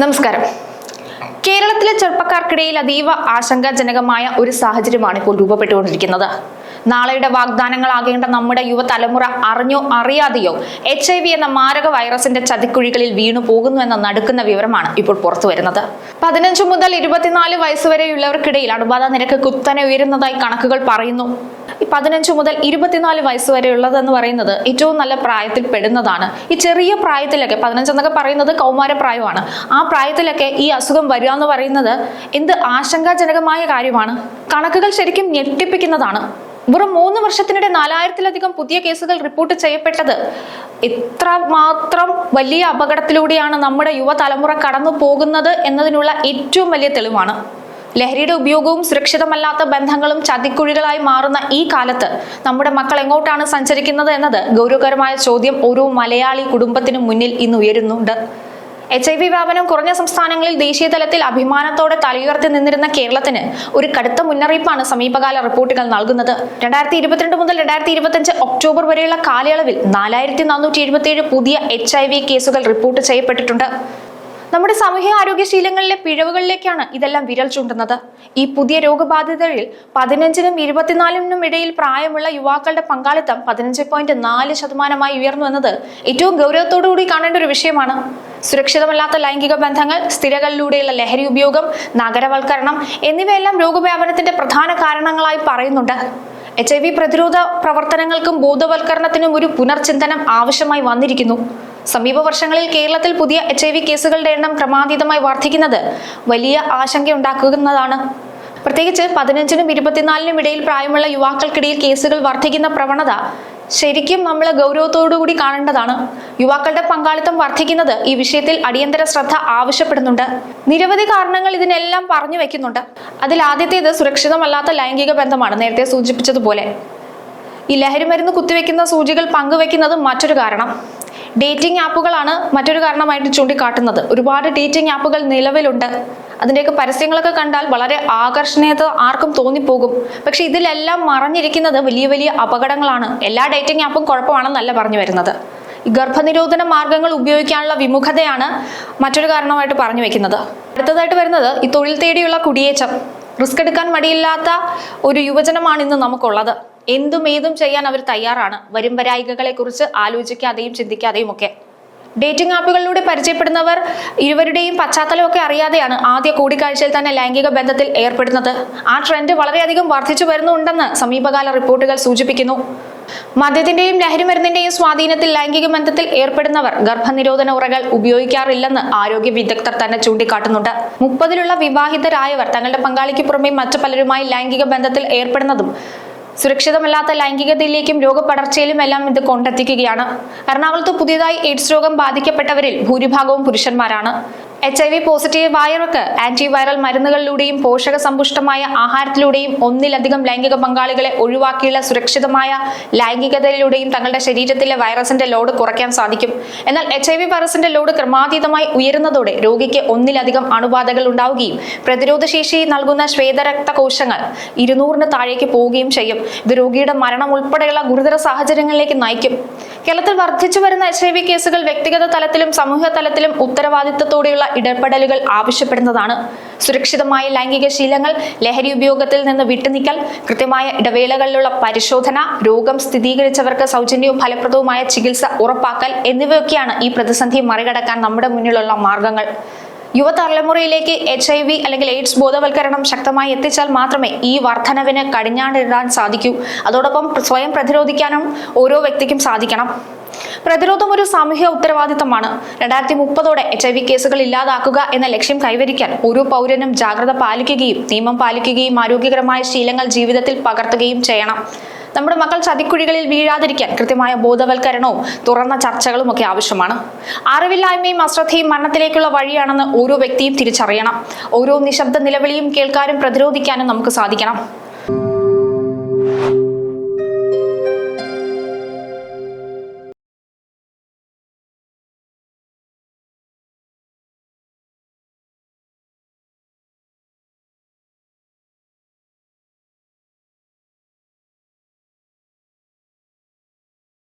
നമസ്കാരം. കേരളത്തിലെ ചെറുപ്പക്കാർക്കിടയിൽ അതീവ ആശങ്കാജനകമായ ഒരു സാഹചര്യമാണ് ഇപ്പോൾ രൂപപ്പെട്ടുകൊണ്ടിരിക്കുന്നത്. നാളെയുടെ വാഗ്ദാനങ്ങളാകേണ്ട നമ്മുടെ യുവതലമുറ അറിഞ്ഞോ അറിയാതെയോ എച്ച് ഐ വി എന്ന മാരക വൈറസിന്റെ ചതിക്കുഴികളിൽ വീണു പോകുന്നു എന്ന നടുക്കുന്ന വിവരമാണ് ഇപ്പോൾ പുറത്തു വരുന്നത്. പതിനഞ്ച് മുതൽ ഇരുപത്തിനാല് വയസ്സുവരെയുള്ളവർക്കിടയിൽ അണുബാധ നിരക്ക് കുത്തനെ ഉയരുന്നതായി കണക്കുകൾ പറയുന്നു. ഈ പതിനഞ്ച് മുതൽ ഇരുപത്തിനാല് വയസ്സ് വരെ ഉള്ളതെന്ന് പറയുന്നത് ഏറ്റവും നല്ല പ്രായത്തിൽ പെടുന്നതാണ്. ഈ ചെറിയ പ്രായത്തിലൊക്കെ പതിനഞ്ച് എന്നൊക്കെ പറയുന്നത് കൗമാര പ്രായമാണ് ആ പ്രായത്തിലൊക്കെ ഈ അസുഖം വരിക എന്ന് പറയുന്നത് എന്ത് ആശങ്കാജനകമായ കാര്യമാണ്. കണക്കുകൾ ശരിക്കും ഞെട്ടിപ്പിക്കുന്നതാണ്. വെറും മൂന്ന് വർഷത്തിനിടെ നാലായിരത്തിലധികം പുതിയ കേസുകൾ റിപ്പോർട്ട് ചെയ്യപ്പെട്ടത്. എത്ര മാത്രം വലിയ അപകടത്തിലൂടെയാണ് നമ്മുടെ യുവതലമുറ കടന്നു പോകുന്നത് എന്നതിനുള്ള ഏറ്റവും വലിയ തെളിവാണ്. ലഹരിയുടെ ഉപയോഗവും സുരക്ഷിതമല്ലാത്ത ബന്ധങ്ങളും ചതിക്കുഴികളായി മാറുന്ന ഈ കാലത്ത് നമ്മുടെ മക്കൾ എങ്ങോട്ടാണ് സഞ്ചരിക്കുന്നത് എന്നത് ഗൗരവകരമായ ചോദ്യം ഓരോ മലയാളി കുടുംബത്തിനും മുന്നിൽ ഇന്ന് ഉയരുന്നുണ്ട്. എച്ച് ഐ വി വ്യാപനം കുറഞ്ഞ സംസ്ഥാനങ്ങളിൽ ദേശീയ തലത്തിൽ അഭിമാനത്തോടെ തലയുയർത്തി നിന്നിരുന്ന കേരളത്തിന് ഒരു കടുത്ത മുന്നറിയിപ്പാണ് സമീപകാല റിപ്പോർട്ടുകൾ നൽകുന്നത്. രണ്ടായിരത്തി ഇരുപത്തിരണ്ട് മുതൽ രണ്ടായിരത്തി ഇരുപത്തിയഞ്ച് ഒക്ടോബർ വരെയുള്ള കാലയളവിൽ നാലായിരത്തി നാനൂറ്റി എഴുപത്തിയേഴ് പുതിയ എച്ച് ഐ വി കേസുകൾ റിപ്പോർട്ട് ചെയ്യപ്പെട്ടിട്ടുണ്ട്. നമ്മുടെ സാമൂഹ്യ ആരോഗ്യശീലങ്ങളിലെ പിഴവുകളിലേക്കാണ് ഇതെല്ലാം വിരൽ ചൂണ്ടുന്നത്. ഈ പുതിയ രോഗബാധിതരിൽ പതിനഞ്ചിനും ഇരുപത്തിനാലിനും ഇടയിൽ പ്രായമുള്ള യുവാക്കളുടെ പങ്കാളിത്തം പതിനഞ്ച് പോയിന്റ് നാല് ശതമാനമായി ഉയർന്നു എന്നത് ഏറ്റവും ഗൗരവത്തോടു കൂടി കാണേണ്ട ഒരു വിഷയമാണ്. സുരക്ഷിതമല്ലാത്ത ലൈംഗിക ബന്ധങ്ങൾ സ്ഥിരകളിലൂടെയുള്ള ലഹരി ഉപയോഗം നഗരവൽക്കരണം എന്നിവയെല്ലാം രോഗവ്യാപനത്തിന്റെ പ്രധാന കാരണങ്ങളായി പറയുന്നുണ്ട്. എച്ച് ഐ വി പ്രതിരോധ പ്രവർത്തനങ്ങൾക്കും ബോധവൽക്കരണത്തിനും ഒരു പുനർചിന്തനം ആവശ്യമായി വന്നിരിക്കുന്നു. സമീപ വർഷങ്ങളിൽ കേരളത്തിൽ പുതിയ എച്ച് ഐ വി കേസുകളുടെ എണ്ണം ക്രമാതീതമായി വർദ്ധിക്കുന്നത് വലിയ ആശങ്കയുണ്ടാക്കുന്നതാണ്. പ്രത്യേകിച്ച് പതിനഞ്ചിനും ഇരുപത്തിനാലിനും ഇടയിൽ പ്രായമുള്ള യുവാക്കൾക്കിടയിൽ കേസുകൾ വർദ്ധിക്കുന്ന പ്രവണത ശരിക്കും നമ്മൾ ഗൗരവത്തോടുകൂടി കാണേണ്ടതാണ്. യുവാക്കളുടെ പങ്കാളിത്തം വർദ്ധിക്കുന്നത് ഈ വിഷയത്തിൽ അടിയന്തര ശ്രദ്ധ ആവശ്യപ്പെടുന്നുണ്ട്. നിരവധി കാരണങ്ങൾ ഇതിനെല്ലാം പറഞ്ഞു വെക്കുന്നുണ്ട്. അതിൽ ആദ്യത്തേത് സുരക്ഷിതമല്ലാത്ത ലൈംഗിക ബന്ധമാണ് നേരത്തെ സൂചിപ്പിച്ചതുപോലെ. ഈ ലഹരി മരുന്ന് കുത്തിവെക്കുന്ന സൂചികൾ പങ്കുവെക്കുന്നത് മറ്റൊരു കാരണം. ഡേറ്റിംഗ് ആപ്പുകളാണ് മറ്റൊരു കാരണമായിട്ട് ചൂണ്ടിക്കാട്ടുന്നത്. ഒരുപാട് ഡേറ്റിംഗ് ആപ്പുകൾ നിലവിലുണ്ട്. അതിന്റെയൊക്കെ പരസ്യങ്ങളൊക്കെ കണ്ടാൽ വളരെ ആകർഷണീയത ആർക്കും തോന്നിപ്പോകും. പക്ഷെ ഇതിലെല്ലാം മറഞ്ഞിരിക്കുന്നത് വലിയ വലിയ അപകടങ്ങളാണ്. എല്ലാ ഡേറ്റിംഗ് ആപ്പും കുഴപ്പമാണെന്നല്ല പറഞ്ഞു വരുന്നത്. ഗർഭനിരോധന മാർഗങ്ങൾ ഉപയോഗിക്കാനുള്ള വിമുഖതയാണ് മറ്റൊരു കാരണമായിട്ട് പറഞ്ഞു വെക്കുന്നത്. അടുത്തതായിട്ട് വരുന്നത് ഈ തൊഴിൽ തേടിയുള്ള കുടിയേറ്റം. റിസ്ക് എടുക്കാൻ മടിയില്ലാത്ത ഒരു യുവജനമാണ് ഇന്ന് നമുക്കുള്ളത്. എന്തും ഏതും ചെയ്യാൻ അവർ തയ്യാറാണ്. വരും വരായികകളെ കുറിച്ച് ആലോചിക്കാതെയും ചിന്തിക്കാതെയും ഒക്കെ. ഡേറ്റിംഗ് ആപ്പുകളിലൂടെ പരിചയപ്പെടുന്നവർ ഇരുവരുടെയും പശ്ചാത്തലമൊക്കെ അറിയാതെയാണ് ആദ്യ കൂടിക്കാഴ്ചയിൽ തന്നെ ലൈംഗിക ബന്ധത്തിൽ ഏർപ്പെടുന്നത്. ആ ട്രെൻഡ് വളരെയധികം വർദ്ധിച്ചു വരുന്നുണ്ടെന്ന് സമീപകാല റിപ്പോർട്ടുകൾ സൂചിപ്പിക്കുന്നു. മദ്യത്തിന്റെയും ലഹരിമരുന്നിന്റെയും സ്വാധീനത്തിൽ ലൈംഗിക ബന്ധത്തിൽ ഏർപ്പെടുന്നവർ ഗർഭനിരോധന ഉറകൾ ഉപയോഗിക്കാറില്ലെന്ന് ആരോഗ്യ വിദഗ്ധർ തന്നെ ചൂണ്ടിക്കാട്ടുന്നുണ്ട്. മുപ്പതിലുള്ള വിവാഹിതരായവർ തങ്ങളുടെ പങ്കാളിക്ക് പുറമെ മറ്റു പലരുമായി ലൈംഗിക ബന്ധത്തിൽ ഏർപ്പെടുന്നതും സുരക്ഷിതമല്ലാത്ത ലൈംഗികതയിലേക്കും രോഗപടർച്ചയിലും എല്ലാം ഇത് കൊണ്ടെത്തിക്കുകയാണ്. എറണാകുളത്ത് പുതിയതായി എയ്ഡ്സ് രോഗം ബാധിക്കപ്പെട്ടവരിൽ ഭൂരിഭാഗവും പുരുഷന്മാരാണ്. എച്ച് ഐ വി പോസിറ്റീവ് ആയവർക്ക് ആന്റിവൈറൽ മരുന്നുകളിലൂടെയും പോഷക സമ്പുഷ്ടമായ ആഹാരത്തിലൂടെയും ഒന്നിലധികം ലൈംഗിക പങ്കാളികളെ ഒഴിവാക്കിയുള്ള സുരക്ഷിതമായ ലൈംഗികതയിലൂടെയും തങ്ങളുടെ ശരീരത്തിലെ വൈറസിന്റെ ലോഡ് കുറയ്ക്കാൻ സാധിക്കും. എന്നാൽ എച്ച് ഐ വി വൈറസിന്റെ ലോഡ് ക്രമാതീതമായി ഉയരുന്നതോടെ രോഗിക്ക് ഒന്നിലധികം അണുബാധകൾ ഉണ്ടാവുകയും പ്രതിരോധശേഷി നൽകുന്ന ശ്വേതരക്ത കോശങ്ങൾ ഇരുന്നൂറിന് താഴേക്ക് പോവുകയും ചെയ്യും. ഇത് രോഗിയുടെ മരണം ഉൾപ്പെടെയുള്ള ഗുരുതര സാഹചര്യങ്ങളിലേക്ക് നയിക്കും. കേരളത്തിൽ വർദ്ധിച്ചു വരുന്ന എച്ച് ഐ വി കേസുകൾ വ്യക്തിഗത തലത്തിലും സമൂഹ തലത്തിലും ഉത്തരവാദിത്തത്തോടെയുള്ള ഇടപെടലുകൾ ആവശ്യപ്പെടുന്നതാണ്. സുരക്ഷിതമായ ലൈംഗിക ശീലങ്ങൾ ലഹരി ഉപയോഗത്തിൽ നിന്ന് വിട്ടുനിക്കൽ കൃത്യമായ ഇടവേളകളിലുള്ള പരിശോധന രോഗം സ്ഥിരീകരിച്ചവർക്ക് സൗജന്യവും ഫലപ്രദവുമായ ചികിത്സ ഉറപ്പാക്കൽ എന്നിവയൊക്കെയാണ് ഈ പ്രതിസന്ധി മറികടക്കാൻ നമ്മുടെ മുന്നിലുള്ള മാർഗങ്ങൾ. യുവതലമുറയിലേക്ക് എച്ച് ഐ വി അല്ലെങ്കിൽ എയ്ഡ്സ് ബോധവൽക്കരണം ശക്തമായി എത്തിച്ചാൽ മാത്രമേ ഈ വർധനവിന് കടിഞ്ഞാണിടാൻ സാധിക്കൂ. അതോടൊപ്പം സ്വയം പ്രതിരോധിക്കാനും ഓരോ വ്യക്തിക്കും സാധിക്കണം. പ്രതിരോധം ഒരു സാമൂഹ്യ ഉത്തരവാദിത്തമാണ്. രണ്ടായിരത്തി മുപ്പതോടെ എച്ച് ഐ വി കേസുകൾ ഇല്ലാതാക്കുക എന്ന ലക്ഷ്യം കൈവരിക്കാൻ ഓരോ പൗരനും ജാഗ്രത പാലിക്കുകയും നിയമം പാലിക്കുകയും ആരോഗ്യകരമായ ശീലങ്ങൾ ജീവിതത്തിൽ പകർത്തുകയും ചെയ്യണം. നമ്മുടെ മക്കൾ ചതിക്കുഴികളിൽ വീഴാതിരിക്കാൻ കൃത്യമായ ബോധവൽക്കരണവും തുറന്ന ചർച്ചകളും ഒക്കെ ആവശ്യമാണ്. അറിവില്ലായ്മയും അശ്രദ്ധയും മരണത്തിലേക്കുള്ള വഴിയാണെന്ന് ഓരോ വ്യക്തിയും തിരിച്ചറിയണം. ഓരോ നിശബ്ദ നിലവിളിയും കേൾക്കാനും പ്രതിരോധിക്കാനും നമുക്ക് സാധിക്കണം.